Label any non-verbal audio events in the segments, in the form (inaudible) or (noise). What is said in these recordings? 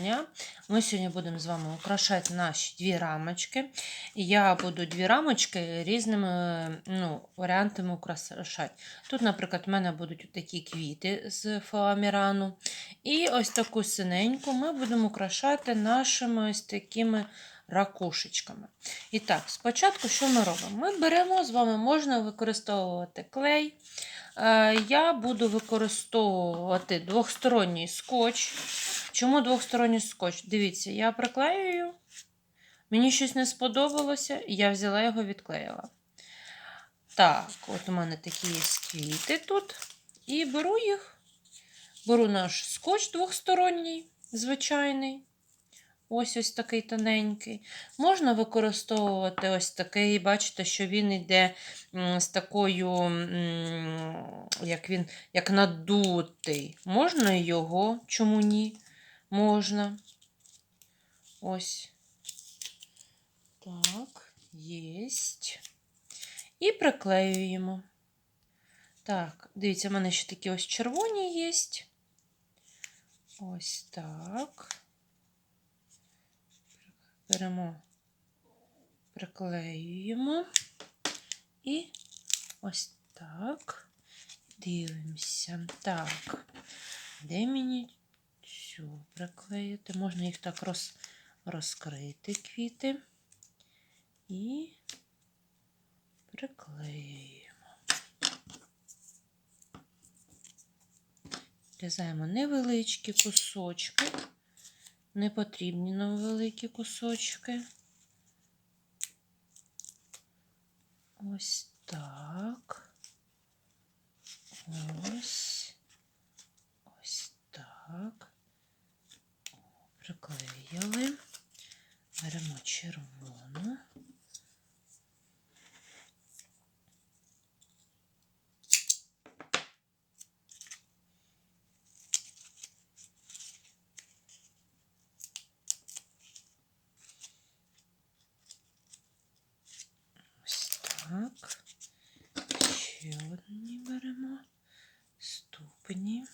дня. Ми сьогодні будемо з вами украшати наші дві рамочки. Я буду дві рамочки різними ну, варіантами украшати. Тут, наприклад, в мене будуть такі квіти з фоамірану. І ось таку синеньку ми будемо украшати нашими ось такими ракушечками. І так, спочатку що ми робимо? Ми беремо з вами, можна використовувати клей. Е, Я буду використовувати двохсторонній скотч. Чому двохсторонній скотч? Дивіться, я приклеюю, мені щось не сподобалося, я взяла його відклеїла. Так, от у мене такі є тут. І беру їх, беру наш скотч двохсторонній, звичайний. Ось ось такий тоненький. Можна використовувати ось такий, бачите, що він йде з такою, як він, як надутий. Можна його, чому ні? Можна. Ось. Так, єсть. І приклеюємо. Так, дивіться, в мене ще такі ось червоні є. Ось так. Беремо, приклеюємо. І ось так. Дивимося. Так, де мені цю приклеїти? Можна їх так роз, розкрити квіти і приклеюємо. Різаємо невеличкі кусочки. Не потрібні нам великі кусочки. Ось так. Ось. Ось так. Приклеїли. Беремо червону. Ось так. Ще одні беремо. Ступені.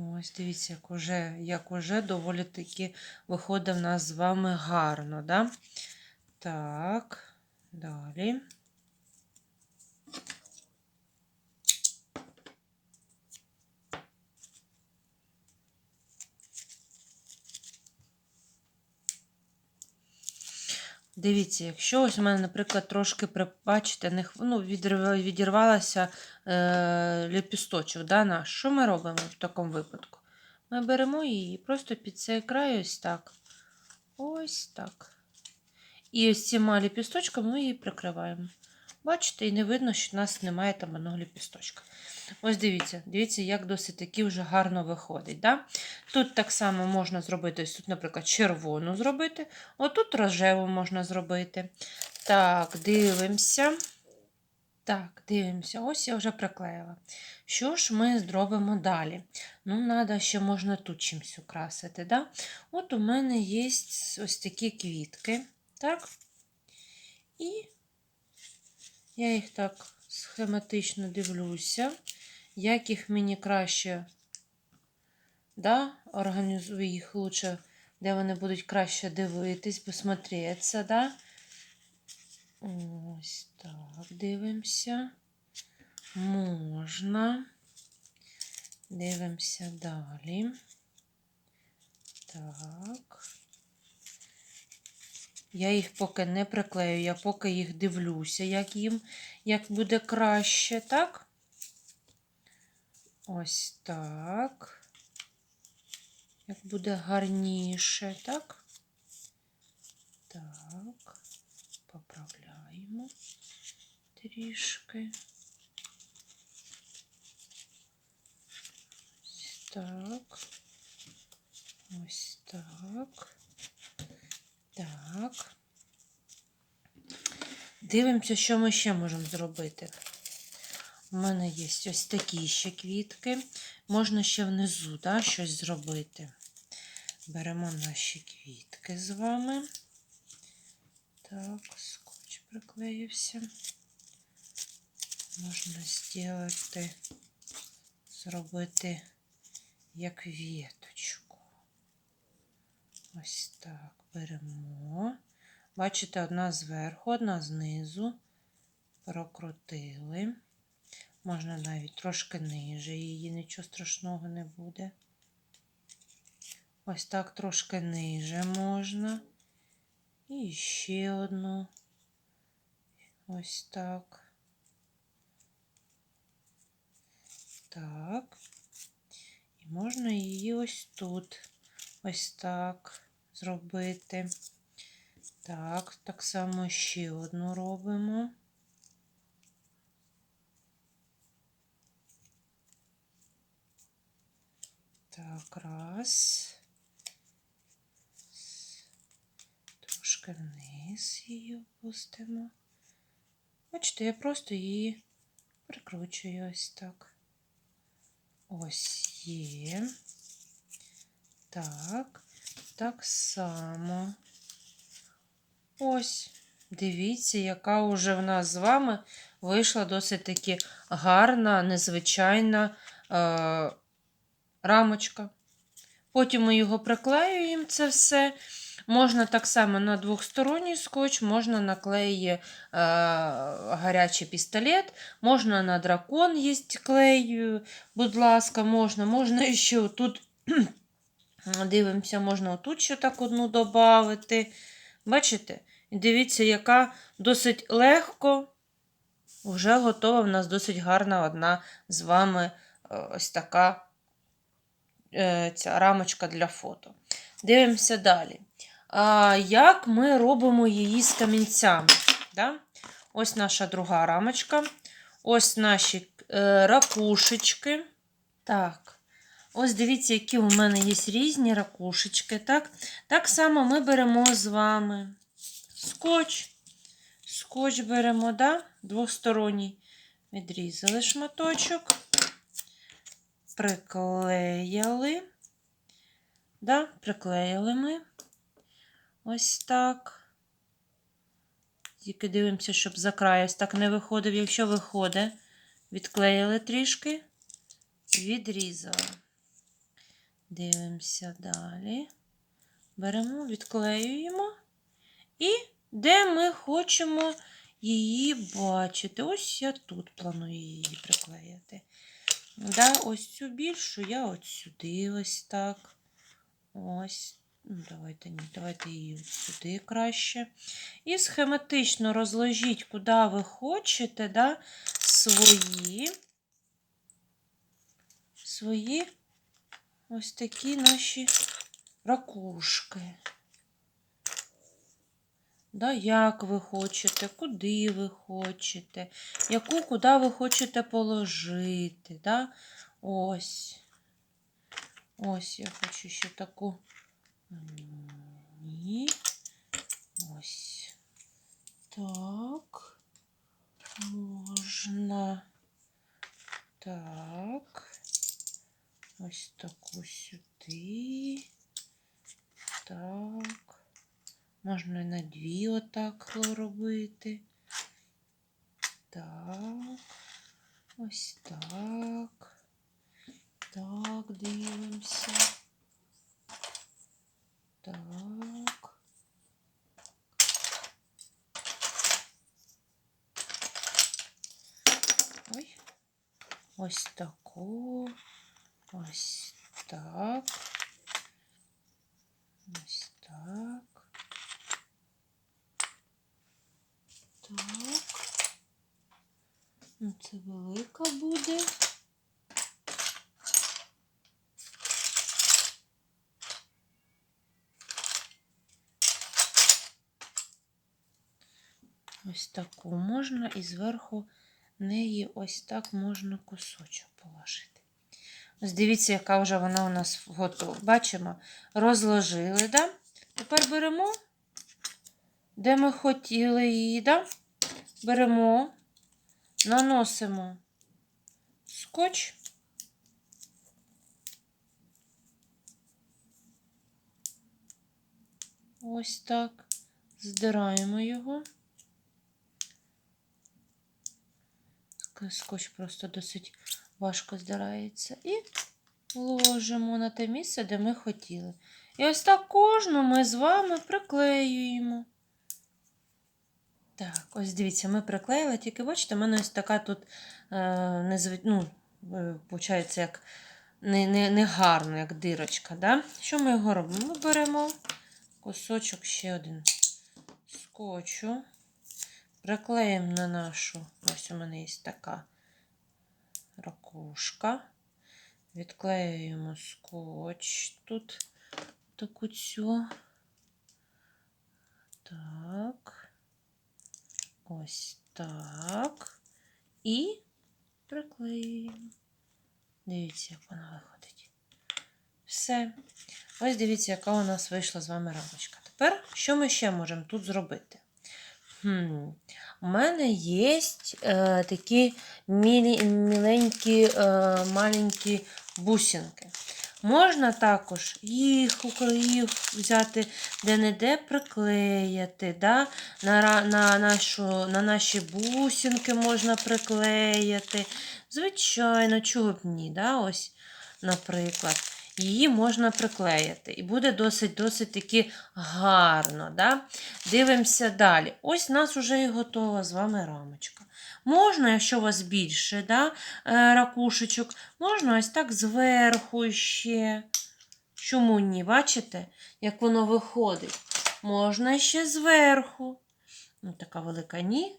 Ось дивіться, як уже, як уже доволі таки виходить в нас з вами гарно, да? Так, далі. Дивіться, якщо ось у мене, наприклад, трошки бачите, ну, відірвалася е, ліпісточок, да, наш. Що ми робимо в такому випадку? Ми беремо її просто під цей край ось так. Ось так. І ось цими ліпісточками ми її прикриваємо. Бачите, і не видно, що в нас немає там одного ліпісточка. Ось дивіться, дивіться, як досить таки вже гарно виходить. Да? Тут так само можна зробити, ось тут, наприклад, червону зробити, отут рожеву можна зробити. Так, дивимося. Так, дивимося, ось я вже приклеїла. Що ж ми зробимо далі? Ну, треба ще можна тут чимось украсити. Да? От у мене є ось такі квітки. Так? І я їх так схематично дивлюся, як їх мені краще да, організую їх лучше, де вони будуть краще дивитись, посмотреться, да? Ось так, дивимося. Можна. Дивимося далі. Так. Я їх поки не приклею, я поки їх дивлюся, як їм як буде краще, так? Ось так. Як буде гарніше, так? Так, поправляємо трішки. Ось так. Ось так. Так. Дивимося, що ми ще можемо зробити. У мене є ось такі ще квітки. Можна ще внизу да, щось зробити. Беремо наші квітки з вами. Так, скотч приклеївся. Можна зробити, зробити як віточку. Ось так беремо. Бачите, одна зверху, одна знизу. Прокрутили. Можна навіть трошки ниже її, нічого страшного не буде. Ось так трошки ниже можна. І ще одну. Ось так. Так. І можна її ось тут. Ось так зробити. Так, так само ще одну робимо. Так, раз. Трошки вниз її опустимо. Бачите, я просто її прикручую ось так. Ось є. Так, так само. Ось, дивіться, яка вже в нас з вами вийшла досить таки гарна, незвичайна е, рамочка. Потім ми його приклеюємо, це все. Можна так само на двохсторонній скотч, можна наклеїти е, гарячий пістолет, можна на дракон є клею, будь ласка, можна, можна ще тут (clears throat) дивимося, можна отут ще так одну додати. Бачите? Дивіться, яка досить легко вже готова. В нас досить гарна одна з вами е, ось така е, ця рамочка для фото. Дивимося далі. А, Як ми робимо її з камінцями? Да? Ось наша друга рамочка. Ось наші е, ракушечки. Так. Ось дивіться, які у мене є різні ракушечки. Так Так само ми беремо з вами скотч. Скотч беремо, да? двосторонній. Відрізали шматочок, приклеїли. Да? Приклеїли ми. Ось так. Тільки дивимося, щоб за край ось так не виходив. Якщо виходить, відклеїли трішки, відрізали. Дивимося далі. Беремо, відклеюємо. І де ми хочемо її бачити. Ось я тут планую її приклеїти. Да, Ось цю більшу я от сюди ось так. Ось. Ну, Давайте ні, давайте її сюди краще. І схематично розложіть, куди ви хочете, да, свої, свої ось такі наші ракушки. Да, Як ви хочете, куди ви хочете, яку куди ви хочете положити. Да? Ось. Ось я хочу ще таку. Ні. Ось. Так. Можна. Так. Ось таку сюди. Так. Можна на отак робити. Так. Ось так. Так, дивимося. Так. Ой. Ось таку. Ось так. Ось так. Так. Ось таку можна і зверху неї ось так можна кусочок положити. Ось дивіться, яка вже вона у нас готова. Бачимо, розложили. Да? Тепер беремо, де ми хотіли її, да? беремо, наносимо скотч. Ось так. Здираємо його. Скотч просто досить важко здирається. І ложимо на те місце, де ми хотіли. І ось так кожну ми з вами приклеюємо. Так, ось дивіться, ми приклеїли, тільки бачите, в мене ось така тут е, ну, е, виходить, як не, не, не гарно, як дирочка. Да? Що ми його робимо? Ми беремо кусочок ще один скотчу, приклеїмо на нашу, ось у мене є така ракушка. Відклеюємо скотч тут таку цю. Так. Ось так. І приклеюємо. Дивіться, як вона виходить. Все. Ось дивіться, яка у нас вийшла з вами рамочка. Тепер, що ми ще можемо тут зробити? Хм. У мене є е, такі мілі, міленькі е, маленькі бусинки. Можна також їх, їх взяти де-не-де приклеїти. Да? На, на, нашу, на наші бусинки можна приклеїти. Звичайно, чого б ні, да? Ось, наприклад. Її можна приклеїти. І буде досить-досить таки гарно. Да? Дивимося далі. Ось у нас вже і готова з вами рамочка. Можна, якщо у вас більше да, е, ракушечок, можна ось так зверху ще. Чому ні? Бачите, як воно виходить? Можна ще зверху. Ну, така велика ні.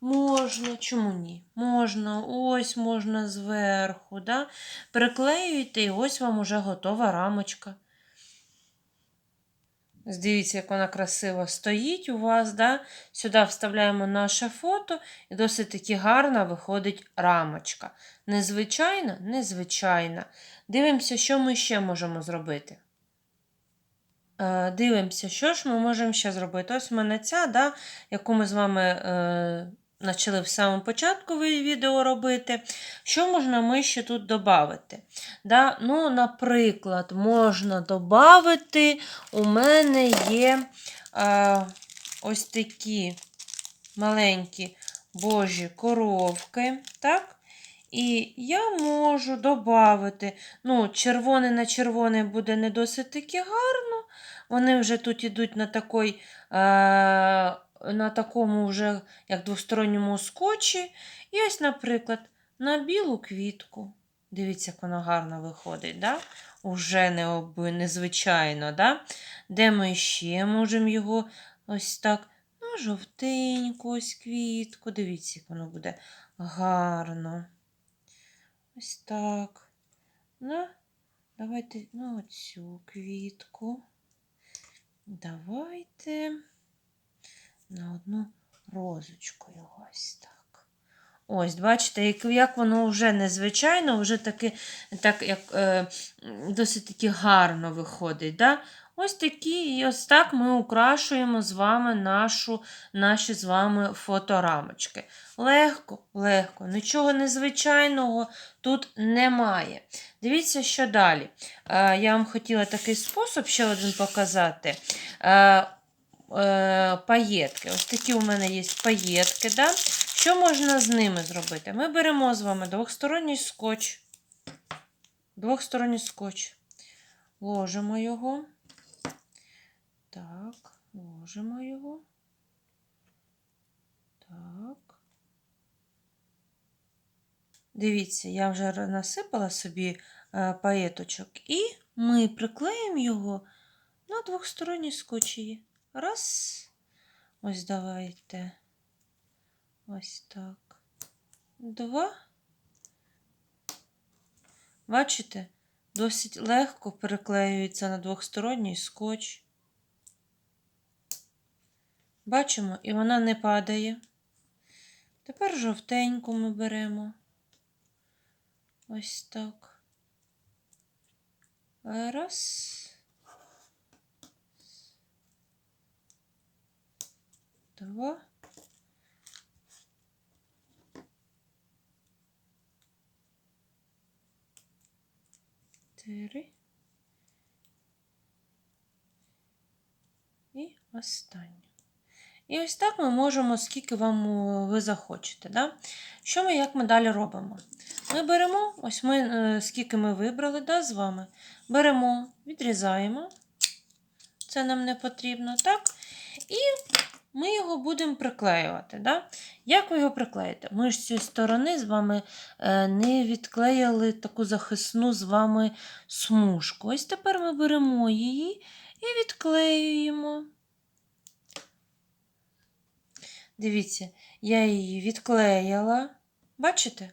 Можна, чому ні? Можна, ось можна зверху. Да? Приклеюєте, і ось вам уже готова рамочка. Ось Дивіться, як вона красиво стоїть у вас. Да? Сюди вставляємо наше фото, і досить таки гарна виходить рамочка. Незвичайна? Незвичайна. Дивимося, що ми ще можемо зробити. Е, Дивимося, що ж ми можемо ще зробити. Ось у мене ця, да, яку ми з вами е, почали в самому початку відео робити. Що можна ми ще тут додати? Да? Ну, наприклад, можна додати, у мене є е, ось такі маленькі божі коровки. так? І я можу додати, ну, червоне на червоне буде не досить таки гарно. Вони вже тут ідуть на такой, е, на такому вже як двосторонньому скотчі. І ось, наприклад, на білу квітку. Дивіться, як воно гарно виходить. Да? Уже не об... незвичайно. Да? Де ми ще можемо його ось так на жовтеньку ось квітку. Дивіться, як воно буде гарно. Ось так. На, давайте на оцю квітку. Давайте на одну розочку ось так. Ось, бачите, як, як воно вже незвичайно, вже таки, так, як, е, досить таки гарно виходить. Да? Ось такі, і ось так ми украшуємо з вами нашу, наші з вами фоторамочки. Легко, легко, нічого незвичайного тут немає. Дивіться, що далі. Е, я вам хотіла такий спосіб ще один показати. Е, паєтки. Ось такі у мене є паєтки. Да? Що можна з ними зробити? Ми беремо з вами двохсторонній скотч. Двохсторонній скотч. Ложимо його. Так, ложимо його. Так. Дивіться, я вже насипала собі е, паєточок, і ми приклеїмо його на двохсторонній скотчі. Раз. Ось давайте. Ось так. Два. Бачите? Досить легко переклеюється на двохсторонній скотч. Бачимо, і вона не падає. Тепер жовтеньку ми беремо. Ось так. Раз. Два. Три. Останню. І ось так ми можемо, скільки вам ви захочете. Да? Що ми, як ми далі робимо? Ми беремо, ось ми, е, скільки ми вибрали да, з вами. Беремо, відрізаємо. Це нам не потрібно, так? І ми його будемо приклеювати. Да? Як ви його приклеїте? Ми ж з цієї сторони з вами е, не відклеїли таку захисну з вами смужку. Ось тепер ми беремо її і відклеюємо. Дивіться, я її відклеїла. Бачите?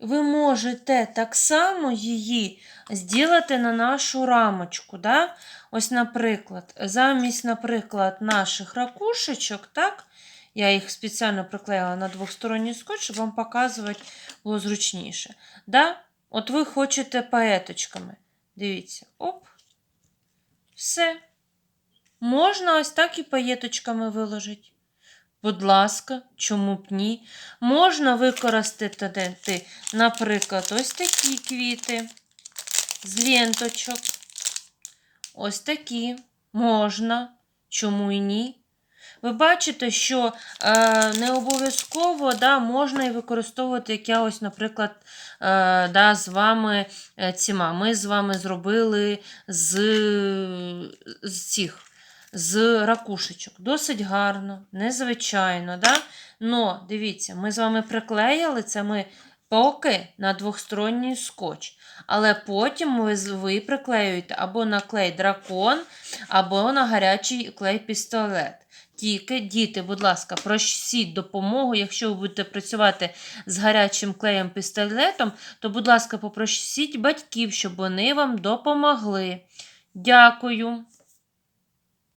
Ви можете так само її зробити на нашу рамочку. Да? Ось, наприклад, замість, наприклад, наших ракушечок, так? Я їх спеціально приклеїла на двосторонній скотч, щоб вам показувати було зручніше. Да? От ви хочете паеточками. Дивіться, оп. Все. Можна ось так і паєточками виложити. Будь ласка, чому б ні? Можна використати, наприклад, ось такі квіти з ленточок. Ось такі можна, чому і ні. Ви бачите, що е, не обов'язково да, можна і використовувати, як я ось, наприклад, е, да, з вами е, ціма. Ми з вами зробили з, з цих з ракушечок. Досить гарно, незвичайно. Да? Но, дивіться, ми з вами приклеїли це ми поки на двохсторонній скотч. Але потім ви, ви приклеюєте або на клей дракон, або на гарячий клей пістолет. Тільки, діти, будь ласка, просіть допомогу. Якщо ви будете працювати з гарячим клеєм пістолетом, то, будь ласка, попросіть батьків, щоб вони вам допомогли. Дякую.